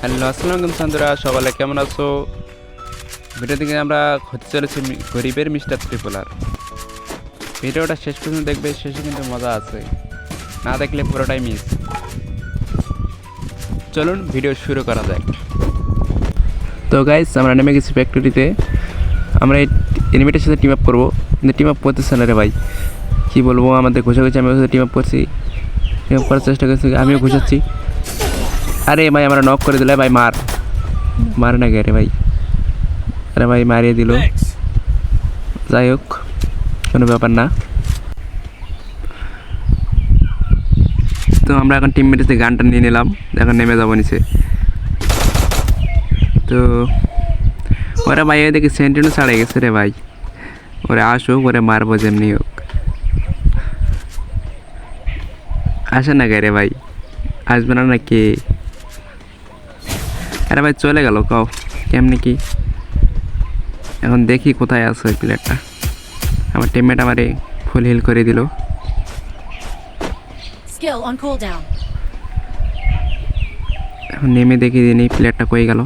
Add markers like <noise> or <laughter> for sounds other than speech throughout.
Hello আসসালামু আলাইকুম সান্দুরা সকালে কেমন আছো? ভিডিও থেকে আমরা হতে চলেছি গরিবের মিস্টার ত্রিপোলার ভিডিওটা শেষ পর্যন্ত দেখবে শেষে কিন্তু মজা আছে। না দেখলে পুরোটাই মিস চলুন ভিডিও শুরু করা যাক। তো গাইস আমরা নেমে গেছি ফ্যাক্টরিতে আমরা এই এনিমেটের সাথে টিম আপ করব। কিন্তু টিম আপ করতেছে না রে ভাই। কী বলব আমাদের ঘুষে ঘুষে আমি টিম আপ করছি। টিম আপ করার চেষ্টা করছি আমিও ঘুষাচ্ছি। আরে ভাই, আমরা নক করে দিলে ভাই মার। মার না গে রে ভাই? আরে ভাই, মারিয়ে দিল। যাই হোক, কোনো ব্যাপার না। তো আমরা এখন টিম মেটেতে গানটা নিয়ে নিলাম, এখন নেমে যাব নিচে। তো ওরা ভাই এদিকে সেন্টিনও ছাড়ে গেছে রে ভাই। ওরে আসুক, ওরে মারবো যেমনি হোক। আসে না গে রে ভাই? আসবে না নাকি? আরে ভাই চলে গেল কাও। কেমনি কি? এখন দেখি কোথায় আছে ওই প্লেয়ারটা আমার টিমমেট আমারে ফুল হিল করে দিল. এখন নেমে দেখি দিন এই প্লেয়ারটা কই গেল।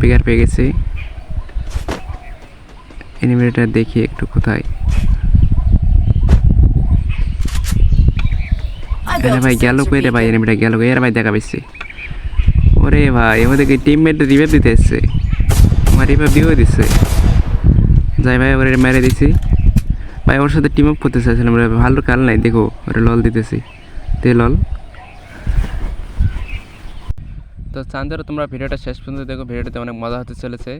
পিকার পেয়ে গেছে। এনিমেটার দেখি একটু কোথায়। আরে ভাই গেল কই রে ভাই. এনিমেটা গেল কই? ভাই দেখা পাইছি। ওরে ভাই ওদেরকে টিমমেট রিভাইভ দিতে এসছে। আমার রিভাইভ দিয়েও দিচ্ছে যাই ভাই ওরে মেরে দিছি। ভাই ওর সাথে টিম আপ করতে চাইছিলাম রে ভালো কাল নাই দেখো ওরে লল দিতেছি। তে লল তো চান্দের তোমরা ভিডিওটা শেষ পর্যন্ত দেখো। ভিডিওটাতে অনেক মজা হতে চলেছে।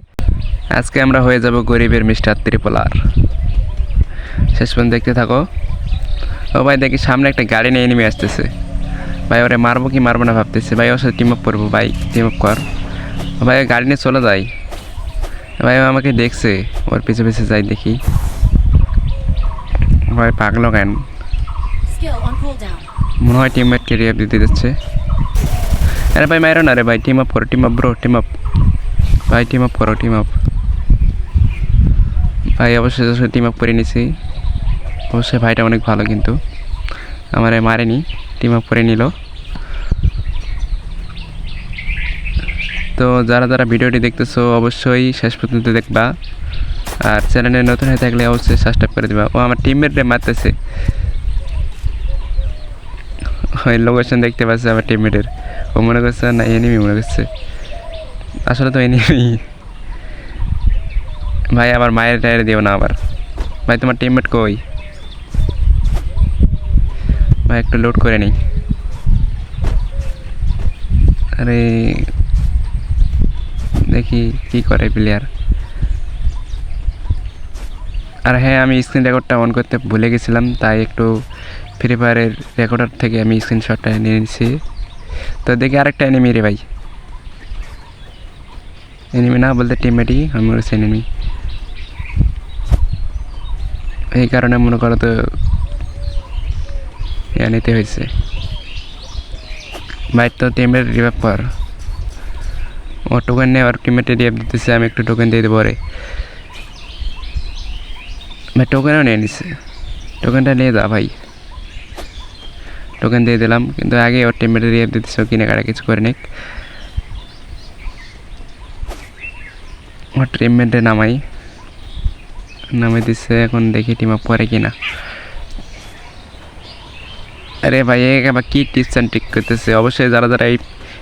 আজকে আমরা হয়ে যাব গরিবের মিস্টার ত্রিপোলার। শেষ পর্যন্ত দেখতে থাকো। ও ভাই দেখি সামনে একটা গাড়ি নিয়ে নেমে আসতেছে। ভাই ওরে মারবো কি মারবো না ভাবতেছে। ভাই ওর সাথে টিম আপ করব ভাই টিম আপ কর। ও ভাই গাড়ি নিয়ে চলে যাই। ভাই ও আমাকে দেখছে। ওর পিছে পিছে যাই দেখি। ভাই পাগলো কেন. মনে হয় টিমমেটকে রিয়াপ দিতে যাচ্ছে আরে ভাই মারো না রে ভাই টিম আপ করো team up bro team up ভাই টিম আপ করো টিম আপ ভাই অবশ্যই টিম আপ করে নিছি। অবশ্যই ভাইটা অনেক ভালো কিন্তু। আমারে মারেনি টিম আপ করে নিল। তো যারা যারা ভিডিওটি দেখতেছো অবশ্যই শেষ পর্যন্ত দেখবা। আর চ্যানেলে নতুন হয়ে থাকলে অবশ্যই সাবস্ক্রাইব করে দেবা। ও আমার টিমমেটরে মারতেছে। ওই লোকেশন দেখতে পাচ্ছে আমার টিমমেটের ও মনে করছে না এনিমি মনে করছে। আসলে তো এনিমি ভাই আবার মায়ের টায়ারে দিও না আবার। ভাই, তোমার টিমমেট কই? ভাই, একটু লোড করে নিই। আরে, দেখি কি করে প্লেয়ার আর হ্যাঁ আমি স্ক্রিন রেকর্ডটা অন করতে ভুলে গেছিলাম, তাই একটু ফ্রি ফায়ারের রেকর্ডার থেকে আমি স্ক্রিনশটটা নিয়ে নিয়েছি তো দেখি আরেকটা এনিমি রে ভাই। এনিমি না বলতে টিমমেটই আমি এনিমি এই কারণে মনে করো তো ইয়া নিতে হয়েছে ভাই, তো টিমের রিভাইভ কর ও টোকেন নিয়ে আর টিমমেটে রিভাইভ দিতেছে, আমি একটু টোকেন দিয়ে দেবো রে ভাই টোকেনও নিয়ে নিছে। টোকেনটা নিয়ে যা ভাই। টোকেন দিয়ে দিলাম, কিন্তু আগে ওর টিমমেটে রিয়াপ দিতেছে, ও কাটা কিছু করে নিক। ওর টিমমেটে নামাই। নামাই দিচ্ছে এখন দেখি টিম আপ করে কিনা। আরে ভাই আবার কী টিপস অ্যান্ড ট্রিক করতেছে? অবশ্যই যারা যারা এই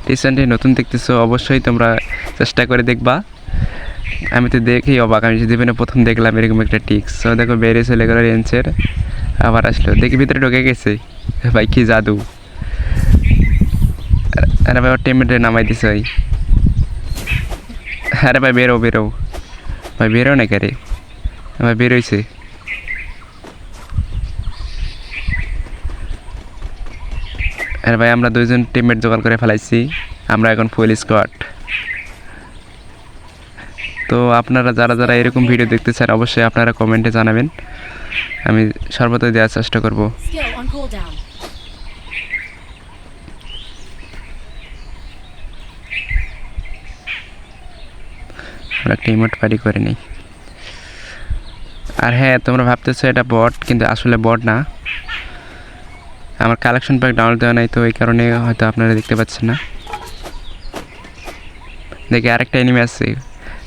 টিপস অ্যান্ড নতুন দেখতেছো, অবশ্যই তোমরা চেষ্টা করে দেখবা। আমি তো দেখি অবাক, আমি জীবনে প্রথম দেখলাম এরকম একটা টিক্স ও দেখো, বেরিয়ে চলে গেলো রেঞ্চের, আবার আসলো। দেখি ভিতরে ঢুকে গেছে। ভাই, কী জাদু। আরে- ভাই, ওর টিমমেটে নামাই দিছে ভাই। আরে ভাই, বেরো বেরো। ভাই, বেরো না কে রে? ভাই বেরোইছে আরে ভাই আমরা দুইজন টিমমেট জোগাড় করে ফেলাইছি। আমরা এখন ফুল স্কোয়াড তো আপনারা যারা যারা এরকম ভিডিও দেখতে চান অবশ্যই আপনারা কমেন্টে জানাবেন। আমি সর্বদাই দেওয়ার চেষ্টা করব. আমরা একটা ইমোট পার্টি করে নিই। আর হ্যাঁ তোমরা ভাবতেছো এটা বট কিন্তু আসলে বট না। আমার কালেকশন প্যাক ডাউনলোড দেওয়া নাই, তো এই কারণে হয়তো আপনারা দেখতে পাচ্ছেন না। দেখি আরেকটা এনিমি আসছে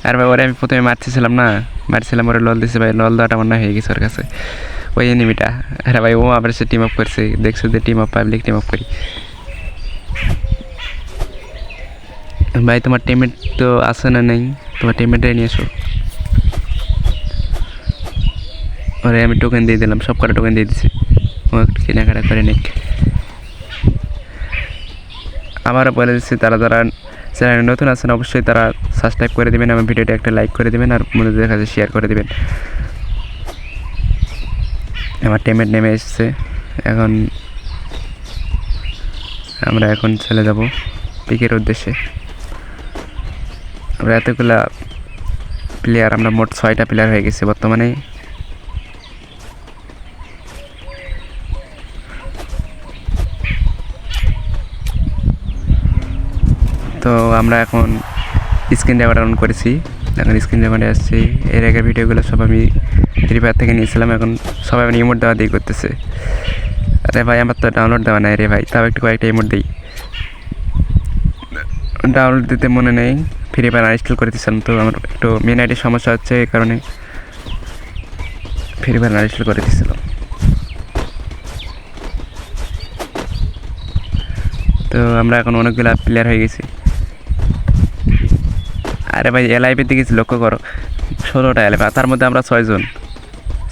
আর ভাই, ওরে আমি প্রথমে মারতেছিলাম না? মারছিলাম, ওরে লল দিছে ভাই, লল দেওয়াটা মনে হয় হয়ে গেছে ওর কাছে। ওই এনিমিটা আরে ভাই, ও আবার সে টিম আপ করছে। দেখছ যে team up public team up করি। ভাই, তোমার টিমমেট তো আছে না নেই? তোমার টিমমেটে নিয়ে এসো। ওরে আমি টোকেন দিয়ে দিলাম সব কটা টোকেন দিয়ে দিছি। ও একটু কেনাকাটা করে নিক। আবারও বলে দিচ্ছি, তারা যারা চ্যানেলে নতুন আছেন, অবশ্যই তারা সাবস্ক্রাইব করে দেবেন আমার ভিডিওটা একটা লাইক করে দেবেন আর বন্ধুদের কাছে শেয়ার করে দেবেন। আমার টেমেট নেমে এসছে। এখন আমরা এখন চলে যাব পিকের উদ্দেশ্যে। আমরা এতগুলা প্লেয়ার আমরা মোট ছয়টা প্লেয়ার হয়ে গেছি বর্তমানে তো আমরা এখন স্ক্রিন রেকর্ড অন করেছি। এখন স্ক্রিন রেকর্ডে আসছি। এর আগের ভিডিওগুলো সব আমি ফ্রি ফায়ার থেকে নিয়েছিলাম। এখন সবাই মানে ইমোট দেওয়া দিয়ে করতেছে। আরে ভাই, আমার তো ডাউনলোড দেওয়া নাই রে ভাই। তাও একটু কয়েকটা ইমোট দিই। ডাউনলোড দিতে মনে নেই। ফ্রি ফায়ার আনইনস্টল করে দিয়েছিলাম তো আমার একটু মেন আইডির সমস্যা হচ্ছে এই কারণে ফ্রি ফায়ার আনইনস্টল করে দিয়েছিলাম। তো আমরা এখন অনেকগুলো প্লেয়ার হয়ে গেছি। আরে ভাই এলআইপির দিকে লক্ষ্য করো। ষোলোটা এলআইপি তার মধ্যে আমরা ছয়জন।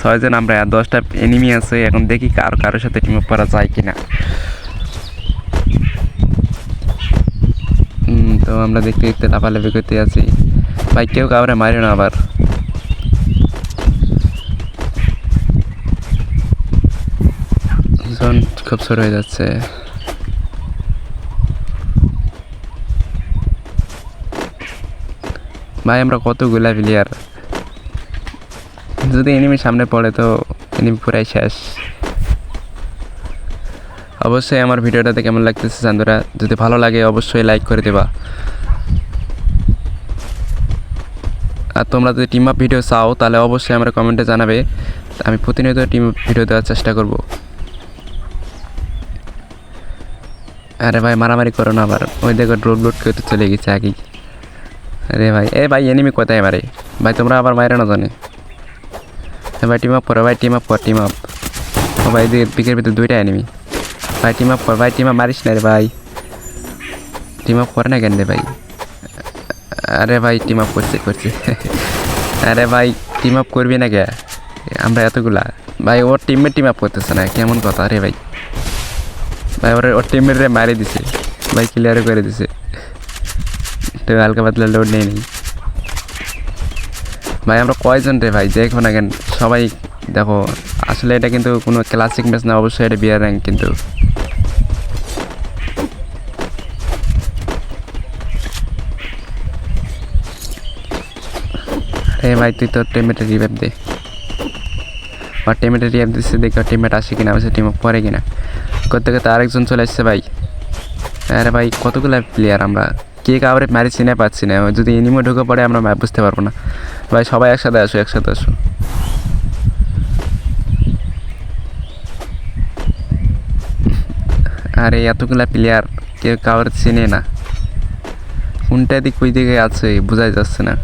ছয়জন আমরা, আর দশটা এনিমি আছে, এখন দেখি কার, কারোর সাথে টিম আপ করা যায় কিনা। তো আমরা দেখতে দেখতে লাফা লাফালাফি করতে আছি ভাই, কেউ কাউরে মারি না আবার। খুব ছোট হয়ে যাচ্ছে। ভাই, আমরা কতগুলা প্লেয়ার যদি এনিমি সামনে পড়ে তো এনিমি পুরাই শেষ। অবশ্যই আমার ভিডিওটাতে কেমন লাগতেছে চান্দুরা যদি ভালো লাগে অবশ্যই লাইক করে দেবা। আর তোমরা যদি টিম আপ ভিডিও চাও, তাহলে অবশ্যই আমার কমেন্টে জানাবে। আমি প্রতিনিয়ত টিম ভিডিও দেওয়ার চেষ্টা করব। আরে ভাই, মারামারি করো না আবার। ওই দেখো ড্রোন লোড করতে চলে গেছে আগেই। আরে ভাই, এ ভাই এনিমি কোথায় মারে ভাই, তোমরা আবার মারে না জানে? ভাই টিম আপ করো, ভাই টিম আপ কর টিম আপ ও ভাই পিকের ভিতরে দুইটা এনিমি ভাই টিম আপ কর, ভাই টিম আপ মারিস না রে ভাই। টিম আপ করে না কেন রে ভাই? আরে ভাই টিম আপ করছে করছে। <laughs> আরে ভাই টিম আপ করবি না কে? আমরা এতগুলা। ভাই, ওর টিমমেট টিম আপ করতেছে না, কেমন কথা আরে ভাই? ভাই, ওর ওর টিমমেট রে মারি দিছে। ভাই ক্লিয়ার করে দিছে। একটু হালকা পাতলা লোড নেই নেই। ভাই, আমরা কয়জন রে ভাই? দেখো না কেন, সবাই দেখো, আসলে এটা কিন্তু কোনো ক্লাসিক ম্যাচ না, অবশ্যই এটা বিয়ার র্যাঙ্ক কিন্তু। রে ভাই, তুই তোর টিমেটের রিভাইভ দে। আর টিমেটের রিভাইভ দিচ্ছে দেখি ওর টিমমেট আসে কিনা আমার টিম পরে কিনা। করতে করতে আরেকজন চলে আসছে ভাই। আরে ভাই, কতগুলো প্লেয়ার আমরা কে কাউরে মারি চিনে পাচ্ছি না, যদি এনিমো ঢুকে পড়ে আমরা বুঝতে পারব না। ভাই, সবাই একসাথে আসো একসাথে আসো। আরে, এতগুলা প্লেয়ার কেউ কাউরে চিনে না। কোনটা দিক ওই দিকে আছে, বোঝাই যাচ্ছে না।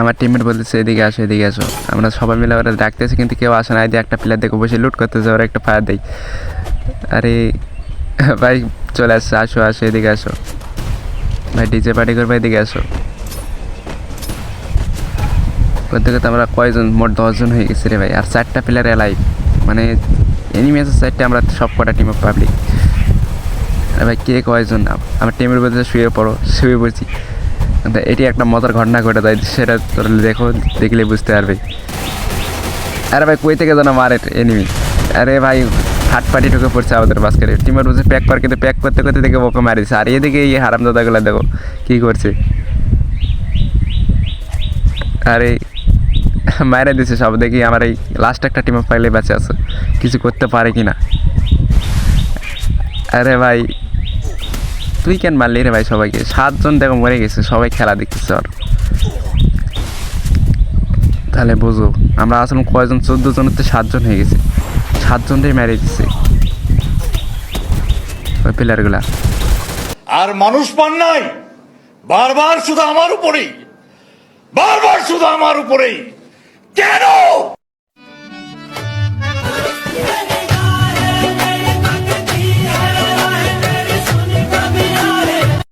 আমার টিমমেট বলতেছে, এদিকে আসো এদিকে আসো। আমরা সবাই মিলে ওরা ডাকতেছি, কিন্তু কেউ আসে না। যে একটা প্লেয়ার দেখে বসে লুট করতেছে, ওরা একটা ফায়ার দেয়। আরে, ভাই, চলে আসছে আসো আসো, এদিকে আসো। ভাই ডিজে পার্টি করবে, এদিকে আসো। করতে করতে আমরা কয়জন? মোট দশজন হয়ে গেছি রে ভাই, আর চারটা প্লেয়ার এলাই মানে এনিমি আছে চারটে আমরা সব কটা টিম অফ পাবলিক ভাই, কে কয়জন? আমার টিমের বলতে শুয়ে পড়ো, শুয়ে পড়ছি। এটি একটা মজার ঘটনা ঘটে, তাই সেটা তোর দেখো, দেখলে বুঝতে পারবে। আরে ভাই, কই থেকে যেন মারে এনিমি আরে ভাই, হাট পাটি ঢুকে পড়ছে আমাদের বাস্কেটে। টিমের বুঝে প্যাক কর কিন্তু প্যাক করতে করতে দেখে ওকে মারিছে। আর এদিকে এই হারামদাদাগুলো দেখো, কী করছে? আরে মারে দিছে সব। দেখি আমার এই লাস্ট একটা টিম পাইলে বেঁচে আছে। কিছু করতে পারে কি না আরে ভাই তুই কেন মারলি রে ভাই সবাইকে। সাতজন দেখো মরে গেছে, সবাই খেলা দেখতেছে আর। তাহলে বুঝো, আমরা আসলে কয়জন চোদ্দ জনের তো সাতজন হয়ে গেছে। সাতজনটাই মেরে দিচ্ছে ওই পিলারগুলা আর মানুষ পান নাই। বারবার শুধু আমার উপরেই। বারবার শুধু আমার উপরেই। কেন?